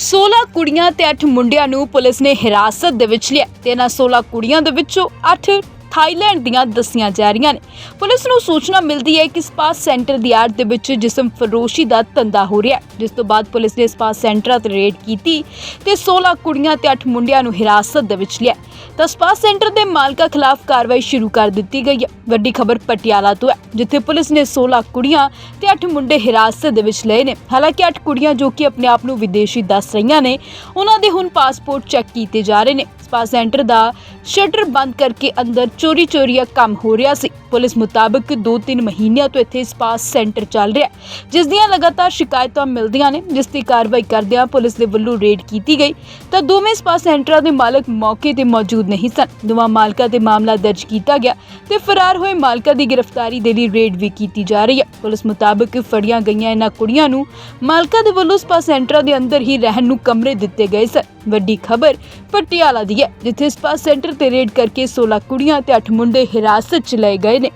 16 ਕੁੜੀਆਂ ਤੇ 8 ਮੁੰਡਿਆਂ ਨੂੰ ਪੁਲਿਸ ਨੇ ਹਿਰਾਸਤ ਦੇ ਵਿੱਚ ਲਿਆ ਤੇ ਇਹਨਾਂ 16 ਕੁੜੀਆਂ ਦੇ ਵਿੱਚੋਂ 8 ਥਾਈਲੈਂਡ ਦੀਆਂ ਦੱਸੀਆਂ ਜਾ ਰਹੀਆਂ ਨੇ। ਪੁਲਿਸ ਨੂੰ ਸੂਚਨਾ ਮਿਲਦੀ ਹੈ ਕਿ ਸਪਾ ਸੈਂਟਰ ਦੀ ਆੜ ਦੇ ਵਿੱਚ ਜਿਸਮ ਫਰੋਸ਼ੀ ਦਾ ਧੰਦਾ ਹੋ ਰਿਹਾ ਜਿਸ ਤੋਂ ਬਾਅਦ ਪੁਲਿਸ ਨੇ ਸਪਾ ਸੈਂਟਰ ਤੇ ਰੇਡ ਕੀਤੀ ਤੇ 16 ਕੁੜੀਆਂ ਤੇ 8 ਮੁੰਡਿਆਂ ਨੂੰ ਹਿਰਾਸਤ ਦੇ ਵਿੱਚ ਲਿਆ। ਤਾਂ ਸਪਾ ਸੈਂਟਰ ਦੇ ਮਾਲਕਾਂ ਖਿਲਾਫ ਕਾਰਵਾਈ ਸ਼ੁਰੂ ਕਰ ਦਿੱਤੀ ਗਈ ਹੈ। ਵੱਡੀ ਖਬਰ ਪਟਿਆਲਾ ਤੋਂ ਹੈ, ਜਿੱਥੇ ਪੁਲਿਸ ਨੇ 16 ਕੁੜੀਆਂ ਤੇ 8 ਮੁੰਡੇ ਹਿਰਾਸਤ ਦੇ ਵਿੱਚ ਲਏ ਨੇ। ਹਾਲਾਂਕਿ 8 ਕੁੜੀਆਂ ਜੋ ਕਿ ਆਪਣੇ ਆਪ ਨੂੰ ਵਿਦੇਸ਼ੀ ਦੱਸ ਰਹੀਆਂ ਨੇ, ਉਹਨਾਂ ਦੇ ਹੁਣ ਪਾਸਪੋਰਟ ਚੈੱਕ ਕੀਤੇ ਜਾ ਰਹੇ ਨੇ। ਸਪਾ ਸੈਂਟਰ ਦਾ ਸ਼ਟਰ ਬੰਦ ਕਰਕੇ ਅੰਦਰ ਚੋਰੀ ਚੋਰੀਆ ਕੰਮ ਹੋ ਰਿਹਾ ਸੀ। ਪੁਲਿਸ ਮੁਤਾਬਕ 2-3 ਮਹੀਨਿਆਂ ਤੋਂ ਇੱਥੇ ਸਪਾ ਸੈਂਟਰ ਚੱਲ ਰਿਹਾ ਜਿਸ ਦੀਆਂ ਲਗਾਤਾਰ ਸ਼ਿਕਾਇਤਾਂ ਮਿਲਦੀਆਂ ਨੇ। ਜਿਸ ਦੀ ਕਾਰਵਾਈ ਕਰਦਿਆਂ ਪੁਲਿਸ ਦੇ ਵੱਲੋਂ ਰੇਡ ਕੀਤੀ ਗਈ, ਤਾਂ ਦੋਵੇਂ ਸਪਾ ਸੈਂਟਰਾਂ ਦੇ ਮਾਲਕ ਮੌਕੇ ਤੇ ਮੌਜੂਦ ਨਹੀਂ ਸਨ। ਦੋਵਾਂ ਮਾਲਕਾਂ ਤੇ ਮਾਮਲਾ ਦਰਜ ਕੀਤਾ ਗਿਆ ਤੇ ਫਰਾਰ ਹੋਏ ਮਾਲਕਾਂ ਦੀ ਗ੍ਰਿਫਤਾਰੀ ਦੇ ਲਈ ਰੇਡ ਵੀ ਕੀਤੀ ਜਾ ਰਹੀ ਹੈ। ਪੁਲਿਸ ਮੁਤਾਬਕ ਫੜੀਆਂ ਗਈਆਂ ਇਹਨਾਂ ਕੁੜੀਆਂ ਨੂੰ ਮਾਲਕਾਂ ਦੇ ਵੱਲੋਂ ਸਪਾ ਸੈਂਟਰਾਂ ਦੇ ਅੰਦਰ ਹੀ ਰਹਿਣ ਨੂੰ ਕਮਰੇ ਦਿੱਤੇ ਗਏ ਸਨ। ਵੱਡੀ ਖਬਰ, ਪਟਿਆਲਾ ਦੀ ਹੈ ਜਿੱਥੇ ਸਪਾ ਸੈਂਟਰ ਤੇ ਰੇਡ ਕਰਕੇ 16 ਕੁੜੀਆਂ ਤੇ 8 ਮੁੰਡੇ ਹਿਰਾਸਤ 'ਚ ਲਏ ਗਏ ਨੇ।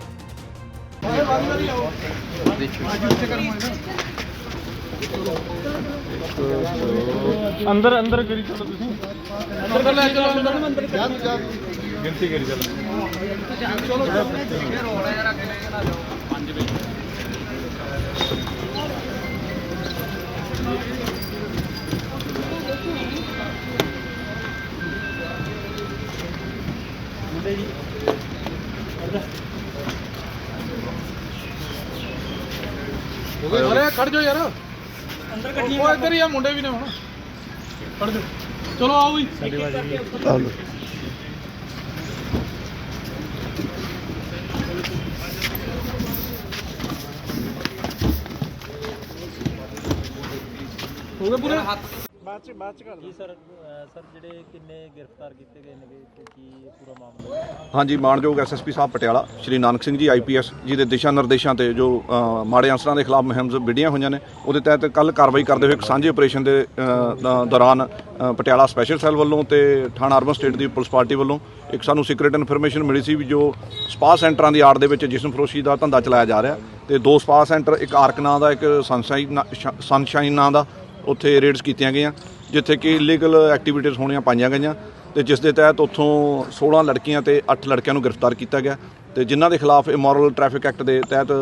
ਅੰਦਰ ਅੰਦਰ ਕਰੀ ਚਲੋ ਤੁਸੀਂ। ਅੰਦਰ ਕਰ ਲੈ ਚਲੋ ਅੰਦਰ। ਅੰਦਰ ਗਿਣਤੀ ਕਰੀ ਚਲੋ। ਹੋ ਗਏ ਅਰੇ ਖੜ ਜਾਓ ਯਾਰ। ਅੰਦਰ ਕੱਢੀ ਉਹ ਇੱਧਰ ਹੀ ਆ ਮੁੰਡੇ ਵੀ ਨੇ ਹੁਣ। ਖੜ ਜਾਓ। ਚਲੋ ਆਓ ਵੀ ਹੋ ਗਏ ਪੂਰੇ? ਬਾਅਦ ਚ ਬਾਅਦ ਚ ਕਰ ਜੀ ਸਰ। ਸਰ ਜਿਹੜੇ ਕਿੰਨੇ ਗ੍ਰਿਫਤਾਰ ਕੀਤੇ ਗਏ ਨੇ ਤੇ ਕੀ ਇਹ ਪੂਰਾ ਮਾਮਲਾ ਹਾਂਜੀ ਮਾਨਯੋਗ ਐਸਐਸਪੀ ਸਾਹਿਬ ਪਟਿਆਲਾ ਸ਼੍ਰੀ ਨਾਨਕ ਸਿੰਘ ਜੀ ਆਈਪੀਐਸ ਜੀ ਦੇ ਦਿਸ਼ਾ ਨਿਰਦੇਸ਼ਾਂ ਤੇ ਜੋ ਅ, ਮਾੜੇ ਅਨਸਰਾਂ ਦੇ ਖਿਲਾਫ ਮੁਹਿੰਮ ਵਿੱਢੀਆਂ ਹੋਈਆਂ ਨੇ ਉਹਦੇ ਤਹਿਤ ਕੱਲ ਕਾਰਵਾਈ ਕਰਦੇ ਹੋਏ ਇੱਕ ਸਾਂਝੇ ਆਪਰੇਸ਼ਨ ਦੇ ਅ, ਦ- ਦੌਰਾਨ ਅ, ਪਟਿਆਲਾ ਸਪੈਸ਼ਲ ਸੈੱਲ ਵੱਲੋਂ ਤੇ ਥਾਣਾ ਅਰਬਨ ਸਟੇਟ ਦੀ ਪੁਲਿਸ ਪਾਰਟੀ ਵੱਲੋਂ ਇੱਕ ਸਾਨੂੰ ਸੀਕ੍ਰੀਟ ਇਨਫੋਰਮੇਸ਼ਨ ਮਿਲੀ ਸੀ ਵੀ ਜੋ ਸਪਾ ਸੈਂਟਰਾਂ ਦੀ ਆੜ ਦੇ ਵਿੱਚ ਜਿਸਮ ਫਰੋਸ਼ੀ ਦਾ ਧੰਦਾ ਚਲਾਇਆ ਜਾ ਰਿਹਾ ਤੇ ਦੋ ਸਪਾ ਸੈਂਟਰ ਇੱਕ ਆਰਕ ਨਾਂ ਦਾ ਇੱਕ ਸਨਸ਼ਾਈਨ ਨਾਂ- ਸ਼- ਸਨਸ਼ਾਈਨ ਨਾਂ ਦਾ ਉੱਥੇ ਰੇਡਸ ਕੀਤੀਆਂ ਗਈਆਂ। ਜਿੱਥੇ ਕਿ ਇਲੀਗਲ ਐਕਟੀਵਿਟੀਜ਼ ਹੋਣੀਆਂ ਪਾਈਆਂ ਗਈਆਂ ਤੇ ਜਿਸ ਦੇ ਤਹਿਤ ਉੱਥੋਂ 16 ਲੜਕੀਆਂ ਤੇ 8 ਲੜਕਿਆਂ ਨੂੰ ਗ੍ਰਿਫਤਾਰ ਕੀਤਾ ਗਿਆ ਤੇ ਜਿਨ੍ਹਾਂ ਦੇ ਖਿਲਾਫ ਇਮੋਰਲ ਟ੍ਰੈਫਿਕ ਐਕਟ ਦੇ ਤਹਿਤ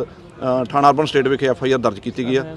ਥਾਣਾ ਅਰਬਨ ਸਟੇਟ ਵਿਖੇ ਐਫ ਆਈ ਆਰ ਦਰਜ ਕੀਤੀ ਗਈ ਹੈ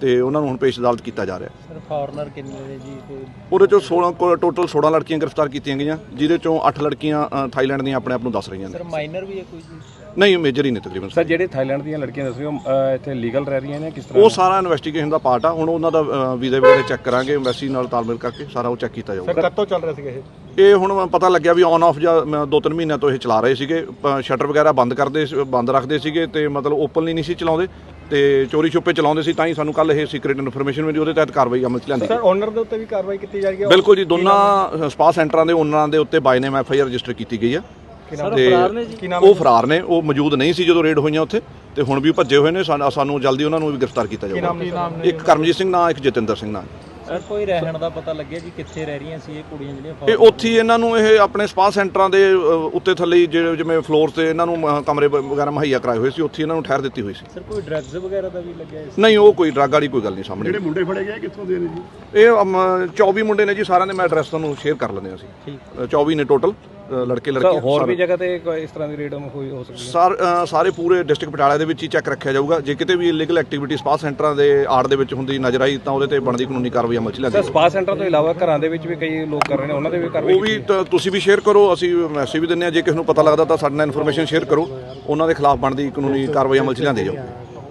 ਤੇ ਉਹਨਾਂ ਨੂੰ ਹੁਣ ਪੇਸ਼ ਅਦਾਲਤ ਕੀਤਾ ਜਾ ਰਿਹਾ ਸਰ ਫੋਰਨਰ ਕਿੰਨੇ ਨੇ ਜੀ? ਤੇ ਉਹਦੇ ਚੋਂ 16 ਟੋਟਲ 16 ਲੜਕੀਆਂ ਗ੍ਰਿਫਤਾਰ ਕੀਤੀਆਂ ਗਈਆਂ ਜਿਹਦੇ ਚੋਂ 8 ਲੜਕੀਆਂ ਅ, ਥਾਈਲੈਂਡ ਦੀਆਂ ਆਪਣੇ ਆਪ ਨੂੰ ਦੱਸ ਰਹੀਆਂ ਨੇ। ਸਰ ਮਾਈਨਰ ਵੀ ਹੈ ਕੋਈ ਜੀ? ਨਹੀਂ ਮੇਜਰ ਹੀ ਨੇ ਤਕਰੀਬਨ ਸਰ ਜਿਹੜੇ ਥਾਈਲੈਂਡ ਦੀਆਂ ਲੜਕੀਆਂ ਦੱਸ ਰਹੇ ਹੋ ਅਹ, ਇੱਥੇ ਲੀਗਲ ਰਹਿ ਰਹੀਆਂ ਨੇ ਕਿਸ ਤਰ੍ਹਾਂ? ਉਹ ਸਾਰਾ ਇਨਵੈਸਟੀਗੇਸ਼ਨ ਦਾ ਪਾਰਟ ਆ। ਹੁਣ ਉਹਨਾਂ ਦਾ ਵੀਜ਼ਾ ਵਗੈਰਾ ਚੈੱਕ ਕਰਾਂਗੇ ਐਮਬੈਸੀ ਨਾਲ ਤਾਲਮੇਲ ਕਰਕੇ ਸਾਰਾ ਉਹ ਚੈੱਕ ਕੀਤਾ ਜਾਊਗਾ। ਕਦ ਤੋਂ ਚੱਲ ਰਿਹਾ ਸੀਗਾ ਇਹ? ਇਹ ਹੁਣ ਪਤਾ ਲੱਗਿਆ ਵੀ ਔਨ ਆਫ ਜਾਂ ਮ- ਦੋ ਤਿੰਨ ਮਹੀਨਿਆਂ ਤੋਂ ਇਹ ਚਲਾ ਰਹੇ ਸੀਗੇ। ਸ਼ਟਰ ਵਗੈਰਾ ਬੰਦ ਕਰਦੇ ਸੀ- ਬੰਦ ਰੱਖਦੇ ਸੀਗੇ ਤੇ ਮਤਲਬ ਓਪਨਲੀ ਨਹੀਂ ਸੀ ਚਲਾਉਂਦੇ ਤੇ ਚੋਰੀ ਛੁਪੇ ਚਲਾਉਂਦੇ ਸੀ ਤਾਂ ਹੀ ਸਾਨੂੰ ਕੱਲ ਇਹ ਸੀਕ੍ਰੀਟ ਇਨਫੋਰਮੇਸ਼ਨ ਮਿਲੀ ਉਹਦੇ ਤਹਿਤ ਕਾਰਵਾਈ ਅਮਲ ਚ ਲਿਆਂਦੀ ਸਰ ਓਨਰ ਦੇ ਉੱਤੇ ਵੀ ਕਾਰਵਾਈ ਕੀਤੀ ਜਾ ਰਹੀ ਹੈ? ਬਿਲਕੁਲ ਜੀ ਦੋਨਾਂ ਸਪਾ ਸੈਂਟਰਾਂ ਦੇ ਓਨਰਾਂ ਦੇ ਉੱਤੇ by name F I R register ਕੀਤੀ ਗਈ ਸਰ ਤੇ ਫਰਾਰ ਨੇ ਜੀ। ਕੀ ਨਾਮ ਉਹ ਫਰਾਰ ਨੇ ਉਹ ਮੌਜੂਦ ਨਹੀਂ ਸੀ ਜਦੋਂ ਰੇਡ ਹੋਈਆਂ ਉੱਥੇ ਤੇ ਹੁਣ ਵੀ ਭੱਜੇ ਹੋਏ ਨੇ ਸਾਨੂੰ ਜਲਦੀ ਉਹਨਾਂ ਨੂੰ ਵੀ ਗ੍ਰਿਫਤਾਰ ਕੀਤਾ ਜਾਊਗਾ। ਇੱਕ ਕਰਮਜੀਤ ਸਿੰਘ ਨਾਂ ਇੱਕ ਜਤਿੰਦਰ ਸਿੰਘ ਨਾਂ। ਸਰ ਕੋਈ ਰਹਿਣ ਦਾ ਪਤਾ ਲੱਗਿਆ ਜੀ ਕਿੱਥੇ ਰਹਿ ਰਹੀਆਂ ਸੀ ਇਹ ਕੁੜੀਆਂ ਜਿਹੜੀਆਂ ਇਹ ਉੱਥੇ ਇਹਨਾਂ ਨੂੰ ਇਹ ਆਪਣੇ ਸਪਾ ਸੈਂਟਰਾਂ ਦੇ ਉੱਤੇ ਥੱਲੇ ਜਿਹੜੇ ਜਿਵੇਂ ਫਲੋਰ ਤੇ ਇਹਨਾਂ ਨੂੰ ਕਮਰੇ ਵਗੈਰਾ ਮੁਹੱਈਆ ਕਰਾਏ ਹੋਏ ਸੀ ਉੱਥੇ ਇਹਨਾਂ ਨੂੰ ਠਹਿਰ ਦਿੱਤੀ ਹੋਈ ਸੀ। ਸਰ ਕੋਈ ਡਰੱਗਸ ਵਗੈਰਾ ਦਾ ਵੀ ਲੱਗਿਆ ਨਹੀਂ ਉਹ ਕੋਈ ਡਰੱਗ ਵਾਲੀ ਕੋਈ ਗੱਲ ਨਹੀਂ ਸਾਹਮਣੇ। ਜਿਹੜੇ ਮੁੰਡੇ ਫੜੇ ਗਏ ਕਿੱਥੋਂ ਦੇ ਨੇ ਜੀ? ਇਹ ਅਮ, 24 ਮੁੰਡੇ ਨੇ ਜੀ ਸਾਰਿਆਂ ਦੇ ਮੈਂ ਐਡਰੈਸ ਤੁਹਾਨੂੰ ਸ਼ੇਅਰ ਕਰ ਲੈਂਦੇ ਹਾਂ ਅਸੀਂ। ਠੀਕ। ਅ, 24 ਨੇ ਟੋਟਲ ਲੜਕੇ ਸਰ ਲੜਕੀਆਂ ਹੋਰ ਵੀ। ਜਗ੍ਹਾ ਤੇ ਕੋਈ ਇਸ ਤਰ੍ਹਾਂ ਦੀ ਰੇਡ ਹੋਈ ਹੋ ਸਕਦੀ ਹੈ? ਸਾਰ ਅ, ਸਾਰੇ ਪੂਰੇ ਡਿਸਟ੍ਰਿਕਟ ਪਟਿਆਲਾ ਦੇ ਵਿੱਚ ਹੀ ਚੈੱਕ ਰੱਖਿਆ ਜਾਊਗਾ। ਜੇ ਕਿਤੇ ਵੀ ਇਲੀਗਲ ਐਕਟੀਵਿਟੀ ਸਪਾ ਸੈਂਟਰਾਂ ਦੇ ਆੜ ਦੇ ਵਿੱਚ ਹੁੰਦੀ ਨਜ਼ਰ ਆਈ ਤਾਂ ਉਹਦੇ ਤੇ ਬਣਦੀ ਕਾਨੂੰਨੀ ਕਾਰਵਾਈ ਅਮਲ ਚ ਸਰ ਸਪਾ ਸੈਂਟਰ ਤੋਂ ਇਲਾਵਾ ਘਰਾਂ ਦੇ ਵਿੱਚ ਵੀ ਕਈ ਲੋਕ ਕਰ ਰਹੇ ਨੇ ਉਹਨਾਂ ਦੇ ਵੀ ਕਾਰਵਾਈ ਉਹ ਵੀ ਤਾਂ ਤੁਸੀਂ ਵੀ ਸ਼ੇਅਰ ਕਰੋ ਅਸੀਂ ਮੈਸੇਜ ਵੀ ਦਿੰਦੇ ਆ ਜੇ ਕਿਸੇ ਨੂੰ ਪਤਾ ਲੱਗਦਾ ਤਾਂ ਸਾਡੇ ਨਾਲ ਇਨਫੋਰਮੇਸ਼ਨ ਸ਼ੇਅਰ ਕਰੋ। ਉਹਨਾਂ ਦੇ ਖਿਲਾਫ ਬਣਦੀ ਕਾਨੂੰਨੀ ਕਾਰਵਾਈ ਅਮਲ ਚ ਲਿਆਂਦੀ ਜਾਊ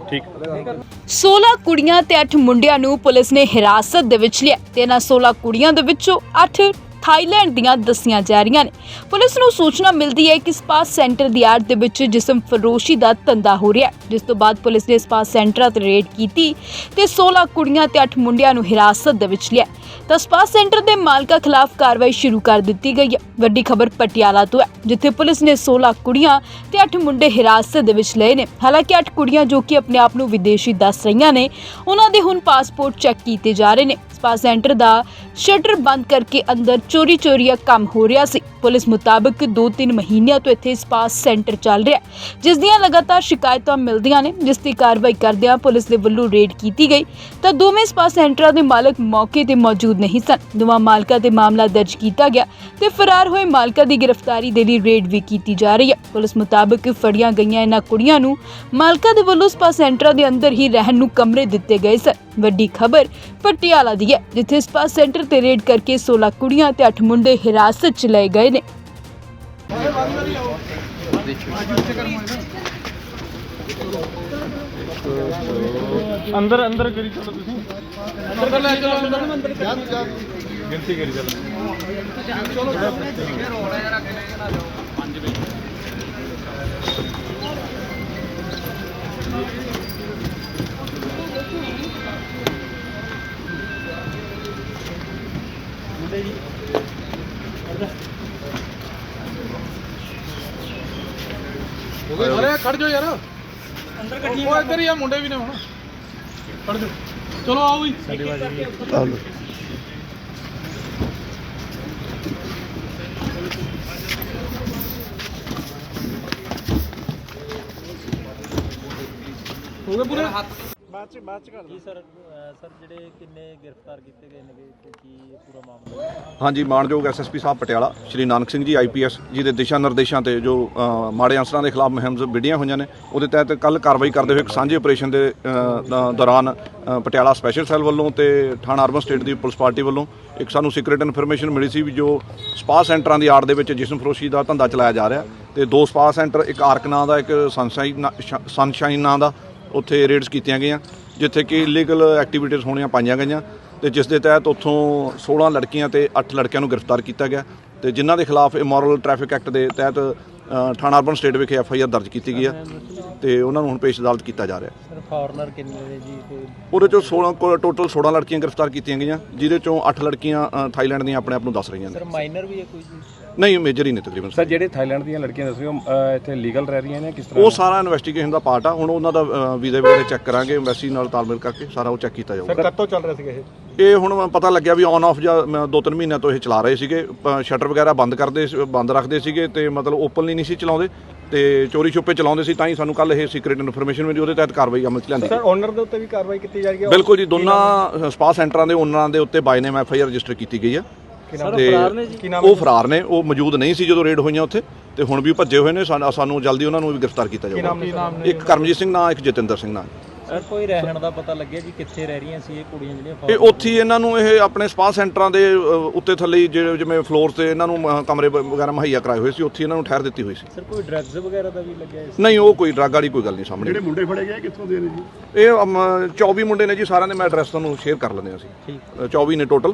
ਠੀਕ। 16 ਕੁੜੀਆਂ ਤੇ 8 ਮੁੰਡਿਆਂ ਨੂੰ ਪੁਲਿਸ ਨੇ ਹਿਰਾਸਤ ਦੇ ਵਿੱਚ ਲਿਆ ਤੇ ਇਹਨਾਂ 16 ਕੁੜੀਆਂ ਦੇ ਵਿੱਚੋਂ 8 ਥਾਈਲੈਂਡ ਦੀਆਂ ਦੱਸੀਆਂ ਜਾ ਰਹੀਆਂ ਨੇ। ਪੁਲਿਸ ਨੂੰ ਸੂਚਨਾ ਮਿਲਦੀ ਹੈ ਕਿ ਸਪਾ ਸੈਂਟਰ ਦੀ ਆੜ ਦੇ ਵਿੱਚ ਜਿਸਮ ਫਰੋਸ਼ੀ ਦਾ ਧੰਦਾ ਹੋ ਰਿਹਾ ਹੈ। ਜਿਸ ਤੋਂ ਬਾਅਦ ਪੁਲਿਸ ਨੇ ਸਪਾ ਸੈਂਟਰ ਤੇ ਰੇਡ ਕੀਤੀ ਤੇ 16 ਕੁੜੀਆਂ ਤੇ 8 ਮੁੰਡਿਆਂ ਨੂੰ ਹਿਰਾਸਤ ਦੇ ਵਿੱਚ ਲਿਆ। ਤਾਂ ਸਪਾ ਸੈਂਟਰ ਦੇ ਮਾਲਕਾਂ ਖਿਲਾਫ ਕਾਰਵਾਈ ਸ਼ੁਰੂ ਕਰ ਦਿੱਤੀ ਗਈ ਹੈ। ਵੱਡੀ ਖਬਰ ਪਟਿਆਲਾ ਤੋਂ ਹੈ, ਜਿੱਥੇ ਪੁਲਿਸ ਨੇ 16 ਕੁੜੀਆਂ ਤੇ 8 ਮੁੰਡੇ ਹਿਰਾਸਤ ਦੇ ਵਿੱਚ ਲਏ ਨੇ। ਹਾਲਾਂਕਿ 8 ਕੁੜੀਆਂ ਜੋ ਕਿ ਆਪਣੇ ਆਪ ਨੂੰ ਵਿਦੇਸ਼ੀ ਦੱਸ ਰਹੀਆਂ ਨੇ, ਉਹਨਾਂ ਦੇ ਹੁਣ ਪਾਸਪੋਰਟ ਚੈੱਕ ਕੀਤੇ ਜਾ ਰਹੇ ਨੇ। ਸਪਾ ਸੈਂਟਰ ਦਾ ਸ਼ਟਰ ਬੰਦ ਕਰਕੇ ਅੰਦਰ ਚੋਰੀ ਚੋਰੀਆ ਕੰਮ ਹੋ ਰਿਹਾ ਸੀ। ਪੁਲਿਸ ਮੁਤਾਬਕ 2-3 ਮਹੀਨਿਆਂ ਤੋਂ ਇੱਥੇ ਸਪਾ ਸੈਂਟਰ ਚੱਲ ਰਿਹਾ ਜਿਸ ਦੀਆਂ ਲਗਾਤਾਰ ਸ਼ਿਕਾਇਤਾਂ ਮਿਲਦੀਆਂ ਨੇ, ਜਿਸ ਦੀ ਕਾਰਵਾਈ ਕਰਦਿਆਂ ਪੁਲਿਸ ਦੇ ਵੱਲੋਂ ਰੇਡ ਕੀਤੀ ਗਈ। ਤਾਂ ਦੋਵੇਂ ਸਪਾ ਸੈਂਟਰਾਂ ਦੇ ਮਾਲਕ ਮੌਕੇ ਤੇ ਮੌਜੂਦ ਨਹੀਂ ਸਨ। ਦੋਵਾਂ ਮਾਲਕਾਂ ਤੇ ਮਾਮਲਾ ਦਰਜ ਕੀਤਾ ਗਿਆ ਤੇ ਫਰਾਰ ਹੋਏ ਮਾਲਕਾਂ ਦੀ ਗ੍ਰਿਫਤਾਰੀ ਦੇ ਲਈ ਰੇਡ ਵੀ ਕੀਤੀ ਜਾ ਰਹੀ ਹੈ। ਪੁਲਿਸ ਮੁਤਾਬਕ ਫੜੀਆਂ ਗਈਆਂ ਇਹਨਾਂ ਕੁੜੀਆਂ ਨੂੰ ਮਾਲਕਾਂ ਦੇ ਵੱਲੋਂ ਸਪਾ ਸੈਂਟਰਾਂ ਦੇ ਅੰਦਰ ਹੀ ਰਹਿਣ ਨੂੰ ਕਮਰੇ ਦਿੱਤੇ ਗਏ ਸਨ। ਵੱਡੀ ਖਬਰ ਪਟਿਆਲਾ ਦੀ ਹੈ ਜਿੱਥੇ ਸਪਾ ਸੈਂਟਰ ਤੇ ਰੇਡ ਕਰਕੇ 16 ਕੁੜੀਆਂ ਤੇ 8 ਮੁੰਡੇ ਹਿਰਾਸਤ 'ਚ ਲਏ ਗਏ ਨੇ। ਅੰਦਰ ਅੰਦਰ ਕਰੀ ਚਲੋ ਤੁਸੀਂ। ਅੰਦਰ ਕਰ ਲੈ ਚਲੋ ਅੰਦਰ। ਅੰਦਰ ਗਿਣਤੀ ਕਰੀ ਚਲੋ। ਅਰੇ ਖੜ ਜਾਓ ਯਾਰ। ਅੰਦਰ ਕੱਢੀ ਉਹ ਇੱਧਰ ਹੀ ਆ ਮੁੰਡੇ ਵੀ ਨੇ ਹੁਣ। ਖੜ ਜਾਓ ਚਲੋ ਆਓ ਵੀ ਹੋ। ਗਏ ਪੂਰੇ? ਜੀ ਸਰ ਸਰ ਜਿਹੜੇ ਕਿੰਨੇ ਗ੍ਰਿਫਤਾਰ ਕੀਤੇ ਗਏ ਨੇ ਤੇ ਕੀ ਪੂਰਾ ਮਾਮਲਾ ਹਾਂਜੀ ਮਾਨਯੋਗ ਐਸਐਸਪੀ ਸਾਹਿਬ ਪਟਿਆਲਾ ਸ਼੍ਰੀ ਨਾਨਕ ਸਿੰਘ ਜੀ ਆਈਪੀਐਸ ਜੀ ਦੇ ਦਿਸ਼ਾ ਨਿਰਦੇਸ਼ਾਂ ਤੇ ਜੋ ਅ, ਮਾੜੇ ਅਨਸਰਾਂ ਦੇ ਖਿਲਾਫ ਮੁਹਿੰਮ ਵਿੱਢੀਆਂ ਹੋਈਆਂ ਨੇ ਉਹਦੇ ਤਹਿਤ ਕੱਲ ਕਾਰਵਾਈ ਕਰਦੇ ਹੋਏ ਇੱਕ ਸਾਂਝੇ ਆਪਰੇਸ਼ਨ ਦੇ ਅ, ਦ- ਦੌਰਾਨ ਅ, ਪਟਿਆਲਾ ਸਪੈਸ਼ਲ ਸੈੱਲ ਵੱਲੋਂ ਤੇ ਥਾਣਾ ਅਰਬਨ ਸਟੇਟ ਦੀ ਪੁਲਿਸ ਪਾਰਟੀ ਵੱਲੋਂ ਇੱਕ ਸਾਨੂੰ ਸੀਕ੍ਰੀਟ ਇਨਫੋਰਮੇਸ਼ਨ ਮਿਲੀ ਸੀ ਵੀ ਜੋ ਸਪਾ ਸੈਂਟਰਾਂ ਦੀ ਆੜ ਦੇ ਵਿੱਚ ਜਿਸਮ ਫਰੋਸ਼ੀ ਦਾ ਧੰਦਾ ਚਲਾਇਆ ਜਾ ਰਿਹਾ ਤੇ ਦੋ ਸਪਾ ਸੈਂਟਰ ਇੱਕ ਆਰਕ ਨਾਂ ਦਾ ਇੱਕ ਸਨਸ਼ਾਈਨ ਨਾ- ਸ਼- ਸਨਸ਼ਾਈਨ ਨਾਂ ਦਾ ਉੱਥੇ ਰੇਡਸ ਕੀਤੀਆਂ ਗਈਆਂ ਜਿੱਥੇ ਕਿ ਇਲੀਗਲ ਐਕਟੀਵਿਟੀਜ਼ ਹੋਣੀਆਂ ਪਾਈਆਂ ਗਈਆਂ ਤੇ ਜਿਸ ਦੇ ਤਹਿਤ ਉੱਥੋਂ 16 ਲੜਕੀਆਂ ਤੇ 8 ਲੜਕਿਆਂ ਨੂੰ ਗ੍ਰਿਫਤਾਰ ਕੀਤਾ ਗਿਆ ਤੇ ਜਿਨ੍ਹਾਂ ਦੇ ਖਿਲਾਫ ਇਮੋਰਲ ਟ੍ਰੈਫਿਕ ਐਕਟ ਦੇ ਤਹਿਤ ਥਾਣਾ ਅਰਬਨ ਸਟੇਟ ਵਿਖੇ ਐਫ ਆਈ ਆਰ ਦਰਜ ਕੀਤੀ ਗਈ ਹੈ ਤੇ ਉਹਨਾਂ ਨੂੰ ਹੁਣ ਪੇਸ਼ ਅਦਾਲਤ ਕੀਤਾ ਜਾ ਰਿਹਾ ਹੈ। ਸਰ ਫਾਰਨਰ ਕਿੰਨੇ ਨੇ ਜੀ? ਤੇ ਉਹਦੇ ਚੋਂ 16 ਕੋਲ ਟੋਟਲ 16 ਲੜਕੀਆਂ ਗ੍ਰਿਫਤਾਰ ਕੀਤੀਆਂ ਗਈਆਂ ਜਿਹਦੇ ਚੋਂ 8 ਲੜਕੀਆਂ ਅ, ਥਾਈਲੈਂਡ ਦੀਆਂ ਆਪਣੇ ਆਪ ਨੂੰ ਦੱਸ ਰਹੀਆਂ ਨੇ। ਸਰ ਮਾਈਨਰ ਵੀ ਹੈ ਕੋਈ ਜੀ? ਨਹੀਂ ਮੇਜਰ ਹੀ ਨੇ ਤਕਰੀਬਨ ਸਰ ਜਿਹੜੇ ਥਾਈਲੈਂਡ ਦੀਆਂ ਲੜਕੀਆਂ ਦੱਸ ਰਹੇ ਹੋ ਅਹ ਇੱਥੇ ਲੀਗਲ ਰਹਿ ਰਹੀਆਂ ਨੇ ਕਿਸ ਤਰ੍ਹਾਂ? ਉਹ ਸਾਰਾ ਇਨਵੈਸਟੀਗੇਸ਼ਨ ਦਾ ਪਾਰਟ ਆ। ਹੁਣ ਉਹਨਾਂ ਦਾ ਵੀਜ਼ੇ ਵਗੈਰਾ ਚੈੱਕ ਕਰਾਂਗੇ ਐਮਬੈਸੀ ਨਾਲ ਤਾਲਮੇਲ ਕਰਕੇ ਸਾਰਾ ਉਹ ਚੈੱਕ ਕੀਤਾ ਜਾਊਗਾ। ਕਦ ਤੋਂ ਚੱਲ ਰਿਹਾ ਸੀਗਾ ਇਹ? ਇਹ ਹੁਣ ਪਤਾ ਲੱਗਿਆ ਵੀ ਔਨ ਆਫ ਜਾਂ ਮ- ਦੋ ਤਿੰਨ ਮਹੀਨਿਆਂ ਤੋਂ ਇਹ ਚਲਾ ਰਹੇ ਸੀਗੇ। ਸ਼ਟਰ ਵਗੈਰਾ ਬੰਦ ਕਰਦੇ ਸੀ- ਬੰਦ ਰੱਖਦੇ ਸੀਗੇ ਤੇ ਮਤਲਬ ਓਪਨਲੀ ਨਹੀਂ ਸੀ ਚਲਾਉਂਦੇ ਤੇ ਚੋਰੀ ਛੁਪੇ ਚਲਾਉਂਦੇ ਸੀ ਤਾਂ ਹੀ ਸਾਨੂੰ ਕੱਲ ਇਹ ਸੀਕ੍ਰੀਟ ਇਨਫੋਰਮੇਸ਼ਨ ਮਿਲੀ ਉਹਦੇ ਤਹਿਤ ਕਾਰਵਾਈ ਅਮਲ ਚ ਲਿਆਂਦੀ ਸਰ ਓਨਰ ਦੇ ਉੱਤੇ ਵੀ ਕਾਰਵਾਈ ਕੀਤੀ ਜਾ ਰਹੀ ਹੈ? ਬਿਲਕੁਲ ਜੀ ਦੋਨਾਂ ਸਪਾ ਸੈਂਟਰਾਂ ਦੇ ਓਨਰਾਂ ਦੇ ਉੱਤੇ by name F I R register ਕੀਤੀ ਗਈ ਸਰ ਤੇ ਫਰਾਰ ਨੇ ਜੀ। ਕੀ ਨਾਮ ਉਹ ਫਰਾਰ ਨੇ ਉਹ ਮੌਜੂਦ ਨਹੀਂ ਸੀ ਜਦੋਂ ਰੇਡ ਹੋਈਆਂ ਉੱਥੇ ਤੇ ਹੁਣ ਵੀ ਭੱਜੇ ਹੋਏ ਨੇ ਸਾਨੂੰ ਜਲਦੀ ਉਹਨਾਂ ਨੂੰ ਵੀ ਗ੍ਰਿਫਤਾਰ ਕੀਤਾ ਜਾਊਗਾ। ਇੱਕ ਕਰਮਜੀਤ ਸਿੰਘ ਨਾਂ ਇੱਕ ਜਤਿੰਦਰ ਸਿੰਘ ਨਾਂ। ਸਰ ਕੋਈ ਰਹਿਣ ਦਾ ਪਤਾ ਲੱਗਿਆ ਜੀ ਕਿੱਥੇ ਰਹਿ ਰਹੀਆਂ ਸੀ ਇਹ ਕੁੜੀਆਂ ਜਿਹੜੀਆਂ ਇਹ ਉੱਥੇ ਇਹਨਾਂ ਨੂੰ ਇਹ ਆਪਣੇ ਸਪਾ ਸੈਂਟਰਾਂ ਦੇ ਉੱਤੇ ਥੱਲੇ ਜਿਵੇਂ ਫਲੋਰ ਤੇ ਇਹਨਾਂ ਨੂੰ ਕਮਰੇ ਵਗੈਰਾ ਮੁਹੱਈਆ ਕਰਾਏ ਹੋਏ ਸੀ ਉੱਥੇ ਇਹਨਾਂ ਨੂੰ ਠਹਿਰ ਦਿੱਤੀ ਹੋਈ ਸੀ। ਸਰ ਕੋਈ ਡਰੱਗਸ ਵਗੈਰਾ ਦਾ ਵੀ ਲੱਗਿਆ ਨਹੀਂ ਉਹ ਕੋਈ ਡਰੱਗ ਵਾਲੀ ਕੋਈ ਗੱਲ ਨਹੀਂ ਸਾਹਮਣੇ। ਜਿਹੜੇ ਮੁੰਡੇ ਫੜੇ ਗਏ ਕਿੱਥੋਂ ਦੇ ਨੇ ਜੀ? ਇਹ ਅਮ, 24 ਮੁੰਡੇ ਨੇ ਜੀ ਸਾਰਿਆਂ ਦੇ ਮੈਂ ਐਡਰੈਸ ਤੁਹਾਨੂੰ ਸ਼ੇਅਰ ਕਰ ਲੈਂਦੇ ਹਾਂ ਅਸੀਂ। ਠੀਕ। ਅ, 24 ਨੇ ਟੋਟਲ